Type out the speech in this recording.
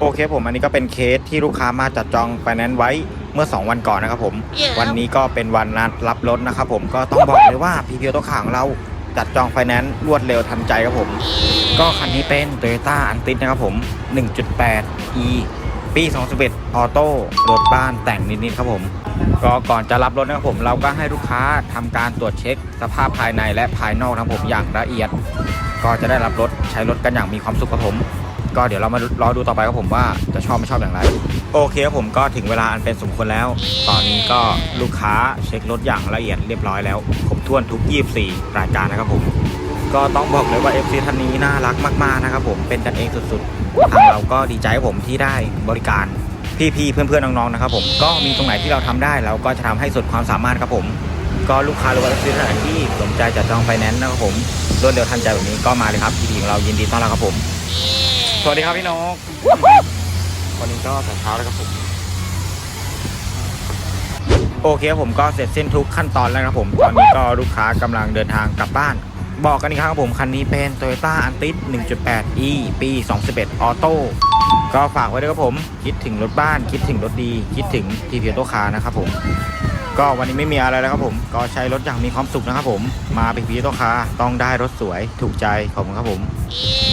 โอเคผมอันนี้ก็เป็นเคสที่ลูกค้ามาจัดจองไฟแนนซ์ไว้เมื่อ 2 วันก่อนนะครับผมวันนี้ก็เป็นวันนัดรับรถนะครับผมก็ต้องบอกเลยว่าพีพีตัวข่างเราจัดจองไฟแนนซ์รวดเร็วทันใจครับผม ก็คันนี้เป็น Toyota a n t i s นะครับผม 1.8 e ปี 2011 ออโต้รถบ้านแต่งนิดๆครับผม ก็ก่อนจะรับรถนะครับผม เราก็ให้ลูกค้าทำการตรวจเช็ค สภาพภายในและภายนอกนะครับผมอย่างละเอียด ก็จะได้รับรถใช้รถกันอย่างมีความสุขครับผม ก็เดี๋ยวเรามารอดูต่อไปครับผมว่าจะชอบไม่ชอบอย่างไร โอเคครับผมก็ถึงเวลาอันเป็นสมควรแล้ว ตอนนี้ก็ลูกค้าเช็ครถอย่างละเอียดเรียบร้อยแล้วครบถ้วนทุก 24 รายการนะครับผม ก็ต้องบอกเลยว่า FC ท่านนี้น่ารักมากๆนะครับผมเป็นกันเองสุดๆทางเราก็ดีใจผมที่ได้บริการพี่ๆเพื่อนๆน้องๆนะครับผมก็มีตรงไหนที่เราทำได้เราก็จะทำให้สุดความสามารถครับผม ก็ลูกค้าหรือว่า FC ท่านไหนที่สนใจจะจองไฟแนนซ์นะครับผมรวดเร็วทันใจแบบนี้ก็มาเลยครับทีของเรายินดีต้อนรับครับผม สวัสดีครับพี่นกวันนี้ก็แต่เช้าแล้วครับผม โอเคครับผมก็เสร็จสิ้นทุกขั้นตอนแล้วครับผม ตอนนี้ก็ลูกค้ากำลังเดินทางกลับบ้าน บอกกันอีกครั้งครับผม คันนี้เป็น Toyota a n t i s 1.8 e ปี 2011ออโต้ก็ฝากไว้ด้วยครับผม คิดถึงรถบ้าน คิดถึงรถดี คิดถึงทีพีโตคานะครับผม ก็วันนี้ไม่มีอะไรแล้วครับผม ก็ใช้รถอย่างมีความสุขนะครับผม มาพีพีโตคาต้องได้รถสวยถูกใจขอบคุณครับผม Yeah.